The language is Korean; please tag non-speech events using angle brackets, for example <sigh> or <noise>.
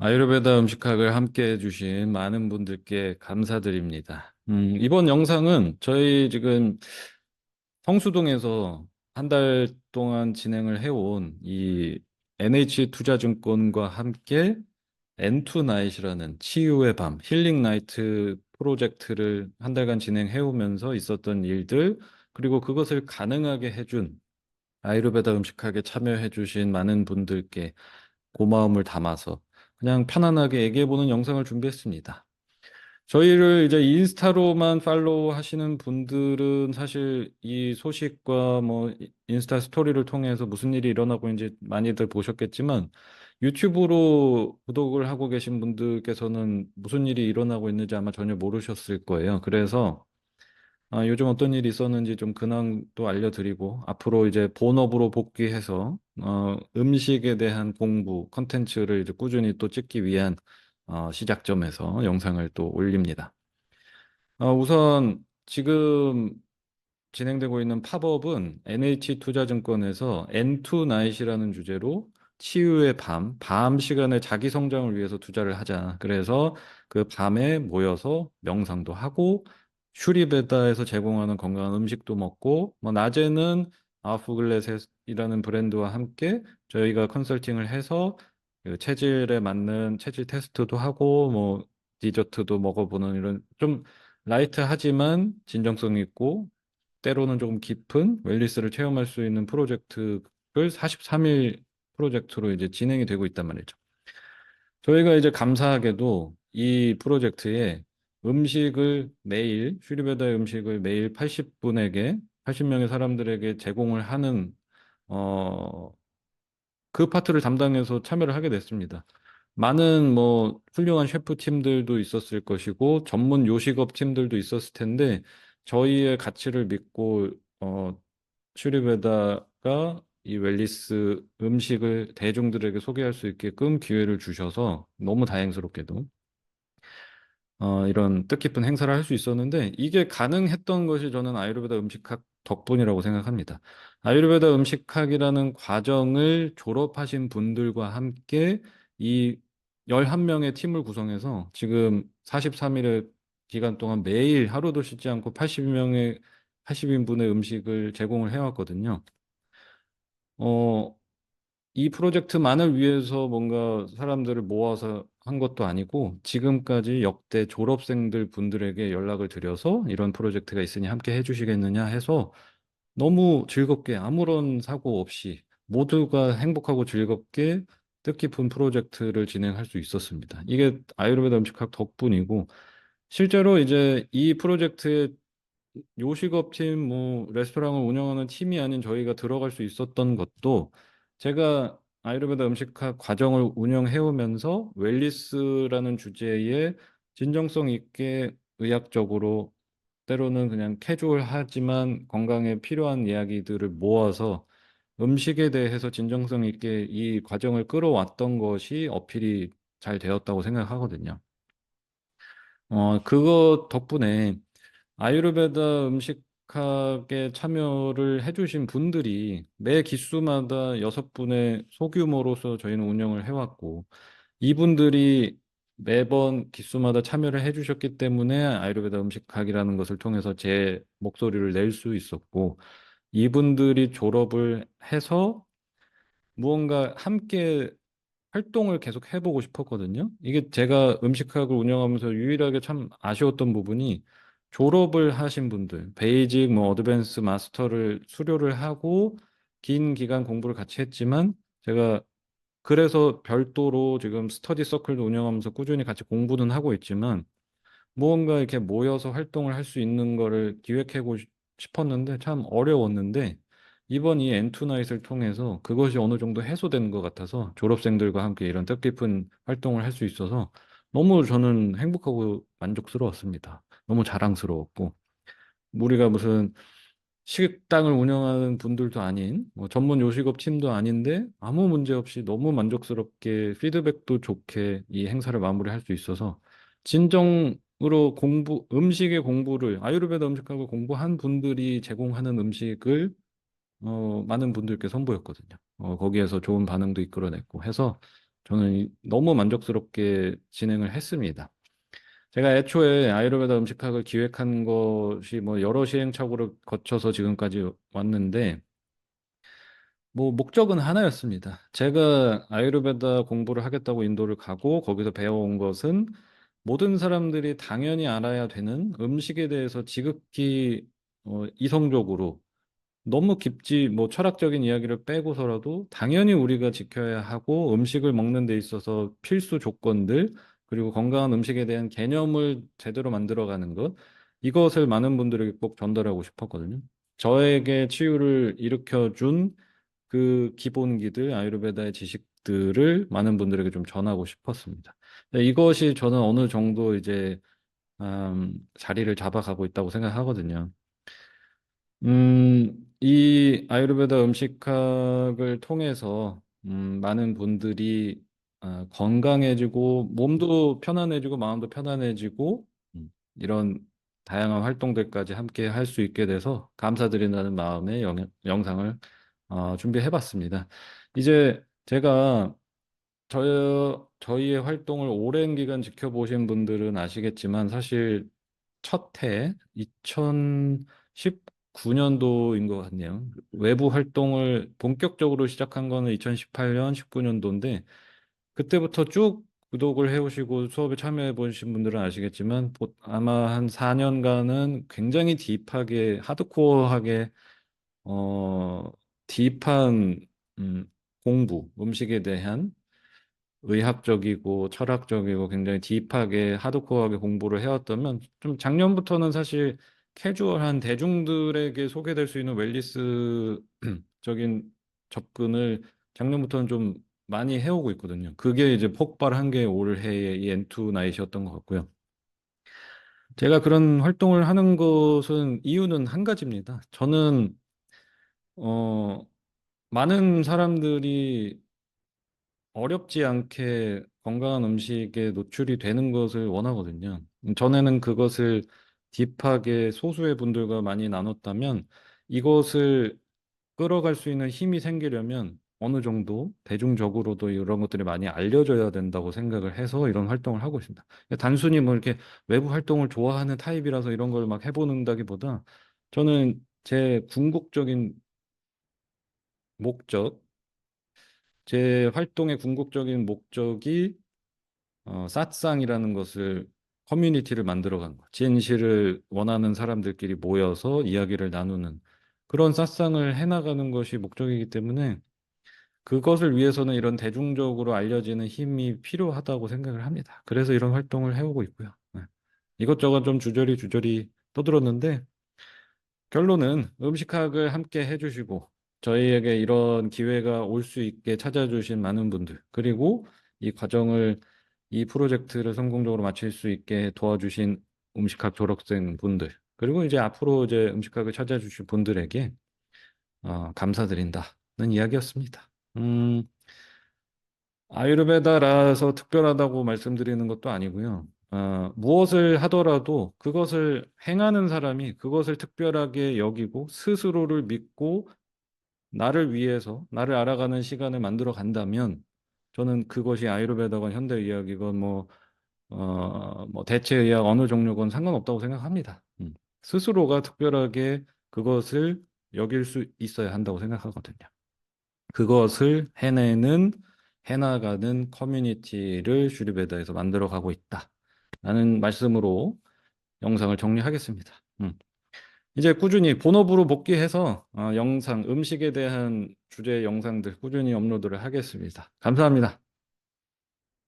아유르베다 음식학을 함께 해주신 많은 분들께 감사드립니다. 음, 이번 영상은 저희 지금 성수동에서 한 달 동안 진행을 해온 이 NH투자증권과 함께 엔투나잇이라는 치유의 밤, 힐링 나이트 프로젝트를 한 달간 진행해 오면서 있었던 일들, 그리고 그것을 가능하게 해준 아유르베다 음식학에 참여해 주신 많은 분들께 고마움을 담아서 그냥 편안하게 얘기해보는 영상을 준비했습니다. 저희를 이제 인스타로만 팔로우 하시는 분들은 사실 이 소식과 뭐 인스타 스토리를 통해서 무슨 일이 일어나고 있는지 많이들 보셨겠지만 유튜브로 구독을 하고 계신 분들께서는 무슨 일이 일어나고 있는지 아마 전혀 모르셨을 거예요. 그래서 아, 요즘 어떤 일이 있었는지 좀 근황도 알려드리고 앞으로 이제 본업으로 복귀해서 어, 음식에 대한 공부 컨텐츠를 이제 꾸준히 또 찍기 위한 어, 시작점에서 영상을 또 올립니다. 어, 우선 지금 진행되고 있는 팝업은 NH투자증권에서 N2 나잇이라는 주제로 치유의 밤, 밤 시간에 자기 성장을 위해서 투자를 하자. 그래서 그 밤에 모여서 명상도 하고 슈리베다에서 제공하는 건강한 음식도 먹고 뭐 낮에는 아프글렛이라는 브랜드와 함께 저희가 컨설팅을 해서 그 체질에 맞는 체질 테스트도 하고 뭐 디저트도 먹어보는 이런 좀 라이트하지만 진정성 있고 때로는 조금 깊은 웰니스를 체험할 수 있는 프로젝트를 43일 프로젝트로 이제 진행이 되고 있단 말이죠. 저희가 이제 감사하게도 이 프로젝트에 음식을 매일 슈리베다의 음식을 매일 80분에게 80명의 사람들에게 제공을 하는 어, 그 파트를 담당해서 참여를 하게 됐습니다. 많은 뭐 훌륭한 셰프 팀들도 있었을 것이고 전문 요식업 팀들도 있었을 텐데 저희의 가치를 믿고 어, 슈리베다가 이 웰리스 음식을 대중들에게 소개할 수 있게끔 기회를 주셔서 너무 다행스럽게도 어, 이런 뜻깊은 행사를 할 수 있었는데 이게 가능했던 것이 저는 아유르베다 음식학 덕분이라고 생각합니다. 아유르베다 음식학이라는 과정을 졸업하신 분들과 함께 이 11명의 팀을 구성해서 지금 43일의 기간 동안 매일 하루도 쉬지 않고 80명의 80인분의 음식을 제공을 해왔거든요. 어, 이 프로젝트만을 위해서 뭔가 사람들을 모아서 한 것도 아니고 지금까지 역대 졸업생들 분들에게 연락을 드려서 이런 프로젝트가 있으니 함께 해 주시겠느냐 해서 너무 즐겁게 아무런 사고 없이 모두가 행복하고 즐겁게 뜻깊은 프로젝트를 진행할 수 있었습니다. 이게 아유르베다 음식학 덕분이고 실제로 이제 이 프로젝트에 요식업 팀, 뭐 레스토랑을 운영하는 팀이 아닌 저희가 들어갈 수 있었던 것도 제가 아유르베다 음식학 과정을 운영해 오면서 웰리스라는 주제에 진정성 있게 의학적으로 때로는 그냥 캐주얼하지만 건강에 필요한 이야기들을 모아서 음식에 대해서 진정성 있게 이 과정을 끌어왔던 것이 어필이 잘 되었다고 생각하거든요. 어, 그것 덕분에 아유르베다 음식 학에 참여를 해주신 분들이 매 기수마다 여섯 분의 소규모로서 저희는 운영을 해왔고 이분들이 매번 기수마다 참여를 해주셨기 때문에 아유르베다 음식 학이라는 것을 통해서 제 목소리를 낼 수 있었고 이분들이 졸업을 해서 무언가 함께 활동을 계속 해보고 싶었거든요. 이게 제가 음식학을 운영하면서 유일하게 참 아쉬웠던 부분이 졸업을 하신 분들, 베이직, 뭐 어드밴스 마스터를 수료를 하고 긴 기간 공부를 같이 했지만 제가 그래서 별도로 지금 스터디 서클도 운영하면서 꾸준히 같이 공부는 하고 있지만 무언가 이렇게 모여서 활동을 할 수 있는 거를 기획하고 싶었는데 참 어려웠는데 이번 이 엔투나잇을 통해서 그것이 어느 정도 해소된 것 같아서 졸업생들과 함께 이런 뜻깊은 활동을 할 수 있어서 너무 저는 행복하고 만족스러웠습니다. 너무 자랑스러웠고 우리가 무슨 식당을 운영하는 분들도 아닌 뭐 전문 요식업 팀도 아닌데 아무 문제 없이 너무 만족스럽게 피드백도 좋게 이 행사를 마무리할 수 있어서 진정으로 공부 음식의 공부를 아유르베다 음식학을 공부한 분들이 제공하는 음식을 어, 많은 분들께 선보였거든요. 어, 거기에서 좋은 반응도 이끌어냈고 해서 저는 이- 너무 만족스럽게 진행을 했습니다. 제가 애초에 아유르베다 음식학을 기획한 것이 뭐 여러 시행착오를 거쳐서 지금까지 왔는데 뭐 목적은 하나였습니다. 제가 아유르베다 공부를 하겠다고 인도를 가고 거기서 배워온 것은 모든 사람들이 당연히 알아야 되는 음식에 대해서 지극히 어, 이성적으로 너무 깊지 뭐 철학적인 이야기를 빼고서라도 당연히 우리가 지켜야 하고 음식을 먹는 데 있어서 필수 조건들 그리고 건강한 음식에 대한 개념을 제대로 만들어가는 것 이것을 많은 분들에게 꼭 전달하고 싶었거든요. 저에게 치유를 일으켜 준 그 기본기들 아유르베다의 지식들을 많은 분들에게 좀 전하고 싶었습니다. 네, 이것이 저는 어느 정도 이제 음, 자리를 잡아가고 있다고 생각하거든요. 음, 이 아유르베다 음식학을 통해서 음, 많은 분들이 아, 건강해지고 몸도 편안해지고 마음도 편안해지고 음, 이런 다양한 활동들까지 함께 할 수 있게 돼서 감사드린다는 마음의 영, 영상을 어, 준비해 봤습니다. 이제 제가 저, 저희의 활동을 오랜 기간 지켜보신 분들은 아시겠지만 사실 첫 해 2019년도인 것 같네요. 외부 활동을 본격적으로 시작한 거는 2018년, 19년도인데 그때부터 쭉 구독을 해오시고 수업에 참여해 보신 분들은 아시겠지만 보- 아마 한 4년간은 굉장히 딥하게 하드코어하게 어 딥한 음, 공부, 음식에 대한 의학적이고 철학적이고 굉장히 딥하게 하드코어하게 공부를 해왔다면 좀 작년부터는 사실 캐주얼한 대중들에게 소개될 수 있는 웰니스적인 <clears throat> 접근을 작년부터는 좀 많이 해오고 있거든요. 그게 이제 폭발한 게 올해의 이 엔투 나잇이었던 것 같고요. 제가 그런 활동을 하는 것은 이유는 한 가지입니다. 저는 어 많은 사람들이 어렵지 않게 건강한 음식에 노출이 되는 것을 원하거든요. 전에는 그것을 딥하게 소수의 분들과 많이 나눴다면 이것을 끌어갈 수 있는 힘이 생기려면 어느 정도 대중적으로도 이런 것들이 많이 알려져야 된다고 생각을 해서 이런 활동을 하고 있습니다. 단순히 뭐 이렇게 외부 활동을 좋아하는 타입이라서 이런 걸 막 해보는다기보다 저는 제 궁극적인 목적, 제 활동의 궁극적인 목적이 어, 삿상이라는 것을 커뮤니티를 만들어간 거. 진실을 원하는 사람들끼리 모여서 이야기를 나누는 그런 삿상을 해나가는 것이 목적이기 때문에 그것을 위해서는 이런 대중적으로 알려지는 힘이 필요하다고 생각을 합니다. 그래서 이런 활동을 해오고 있고요. 네. 이것저것 좀 주저리 주저리 떠들었는데 결론은 음식학을 함께 해주시고 저희에게 이런 기회가 올 수 있게 찾아주신 많은 분들 그리고 이 과정을 이 프로젝트를 성공적으로 마칠 수 있게 도와주신 음식학 졸업생 분들 그리고 이제 앞으로 이제 음식학을 찾아주실 분들에게 어, 감사드린다는 이야기였습니다. 음, 아유르베다라서 특별하다고 말씀드리는 것도 아니고요. 어, 무엇을 하더라도 그것을 행하는 사람이 그것을 특별하게 여기고 스스로를 믿고 나를 위해서 나를 알아가는 시간을 만들어 간다면 저는 그것이 아유르베다건 현대 의학이건 뭐, 어, 뭐 대체 의학 어느 종류건 상관없다고 생각합니다. 음. 스스로가 특별하게 그것을 여길 수 있어야 한다고 생각하거든요. 그것을 해내는 해나가는 커뮤니티를 슈리베다에서 만들어가고 있다. 라는 말씀으로 영상을 정리하겠습니다. 음. 이제 꾸준히 본업으로 복귀해서 어, 영상, 음식에 대한 주제 영상들 꾸준히 업로드를 하겠습니다. 감사합니다.